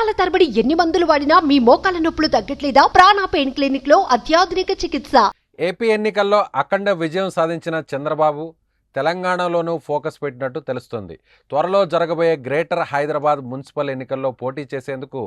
సంవత్సరాల తరబడి ఎన్ని మందులు వాడినా మీ మోకాల నొప్పులు తగ్గట్లేదా? ప్రాణ పెయిన్ క్లినిక్లో అత్యాధునిక చికిత్స. ఏపీ ఎన్నికల్లో అఖండ విజయం సాధించిన చంద్రబాబు తెలంగాణలోనూ ఫోకస్ పెట్టినట్టు తెలుస్తుంది. త్వరలో జరగబోయే గ్రేటర్ హైదరాబాద్ మున్సిపల్ ఎన్నికల్లో పోటీ చేసేందుకు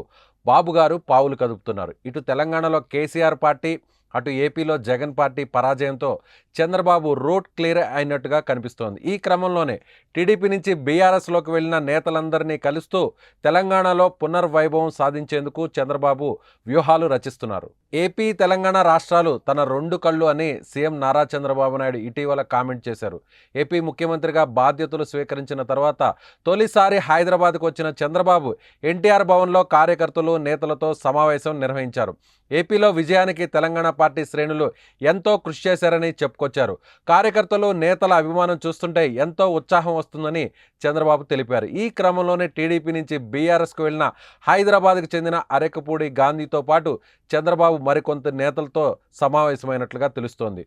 బాబు గారు పావులు కదుపుతున్నారు. ఇటు తెలంగాణలో కేసీఆర్ పార్టీ అటు ఏపీలో జగన్ పార్టీ పరాజయంతో చంద్రబాబు రోడ్ క్లియర్ అయినట్టుగా కనిపిస్తోంది. ఈ క్రమంలోనే టీడీపీ నుంచి బీఆర్ఎస్లోకి వెళ్ళిన నేతలందరినీ కలుస్తూ తెలంగాణలో పునర్వైభవం సాధించేందుకు చంద్రబాబు వ్యూహాలు రచిస్తున్నారు. ఏపీ తెలంగాణ రాష్ట్రాలు తన రెండు కళ్ళు అని సీఎం నారా చంద్రబాబు నాయుడు ఇటీవల కామెంట్ చేశారు. ఏపీ ముఖ్యమంత్రిగా బాధ్యతలు స్వీకరించిన తర్వాత తొలిసారి హైదరాబాద్కు వచ్చిన చంద్రబాబు ఎన్టీఆర్ భవన్లో కార్యకర్తలు నేతలతో సమావేశం నిర్వహించారు. ఏపీలో విజయానికి తెలంగాణ పార్టీ శ్రేణులు ఎంతో కృషి చేశారని చెప్పుకొచ్చారు. కార్యకర్తలు నేతల అభిమానం చూస్తుంటే ఎంతో ఉత్సాహం వస్తుందని చంద్రబాబు తెలిపారు. ఈ క్రమంలోనే టీడీపీ నుంచి బీఆర్ఎస్కు వెళ్ళిన హైదరాబాద్కు చెందిన అరెకపూడి గాంధీతో పాటు చంద్రబాబు మరికొంత నేతలతో సమావేశమైనట్లుగా తెలుస్తోంది.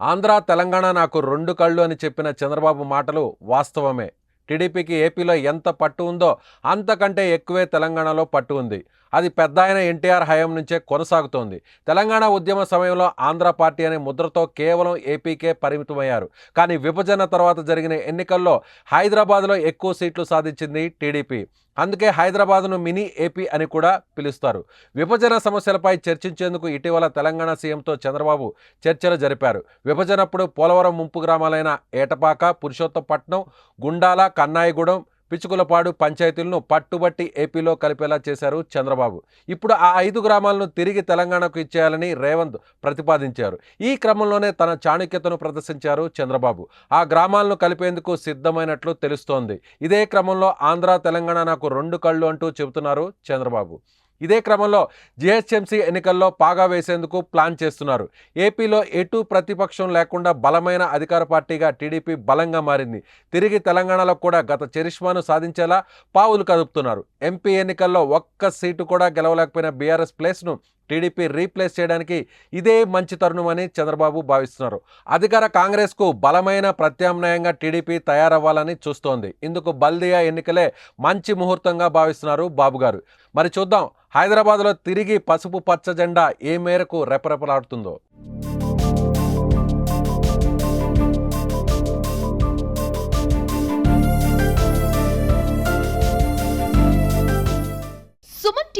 ఆంధ్ర తెలంగాణ నాకు రెండు కళ్ళు అని చెప్పిన చంద్రబాబు మాటలు వాస్తవమే. టీడీపీకి ఏపీలో ఎంత పట్టు ఉందో అంతకంటే ఎక్కువే తెలంగాణలో పట్టు ఉంది. అది పెద్ద ఆయన ఎన్టీఆర్ హయాం నుంచే కొనసాగుతోంది. తెలంగాణ ఉద్యమ సమయంలో ఆంధ్ర పార్టీ అనే ముద్రతో కేవలం ఏపీకే పరిమితమయ్యారు. కానీ విభజన తర్వాత జరిగిన ఎన్నికల్లో హైదరాబాద్లో ఎక్కువ సీట్లు సాధించింది టీడీపీ. అందుకే హైదరాబాద్ను మినీ ఏపీ అని కూడా పిలుస్తారు. విభజన సమస్యలపై చర్చించేందుకు ఇటీవల తెలంగాణ సీఎంతో చంద్రబాబు చర్చలు జరిపారు. విభజనప్పుడు పోలవరం ముంపు గ్రామాలైన ఏటపాక పురుషోత్తపట్నం గుండాల కన్నాయిగూడెం పిచుకులపాడు పంచాయతీలను పట్టుబట్టి ఏపీలో కలిపేలా చేశారు చంద్రబాబు. ఇప్పుడు ఆ ఐదు గ్రామాలను తిరిగి తెలంగాణకు ఇచ్చేయాలని రేవంత్ ప్రతిపాదించారు. ఈ క్రమంలోనే తన చాణక్యతను ప్రదర్శించారు చంద్రబాబు. ఆ గ్రామాలను కలిపేందుకు సిద్ధమైనట్లు తెలుస్తోంది. ఇదే క్రమంలో ఆంధ్ర తెలంగాణ నాకు రెండు కళ్ళు అంటూ చెబుతున్నారు చంద్రబాబు. ఇదే క్రమంలో జిహెచ్ఎంసీ ఎన్నికల్లో పాగా వేసేందుకు ప్లాన్ చేస్తున్నారు. ఏపీలో ఎటు ప్రతిపక్షం లేకుండా బలమైన అధికార పార్టీగా టీడీపీ బలంగా మారింది. తిరిగి తెలంగాణలో కూడా గత చరిష్మాను సాధించేలా పావులు కదుపుతున్నారు. ఎంపీ ఎన్నికల్లో ఒక్క సీటు కూడా గెలవలేకపోయిన బీఆర్ఎస్ ప్లేస్ను టీడీపీ రీప్లేస్ చేయడానికి ఇదే మంచి తరుణమని చంద్రబాబు భావిస్తున్నారు. అధికార కాంగ్రెస్కు బలమైన ప్రత్యామ్నాయంగా టీడీపీ తయారవ్వాలని చూస్తోంది. ఇందుకు బల్దియా ఎన్నికలే మంచి ముహూర్తంగా భావిస్తున్నారు బాబు గారు. మరి చూద్దాం హైదరాబాద్లో తిరిగి పసుపు పచ్చ జెండా ఏ మేరకు రెపరెపలాడుతుందో.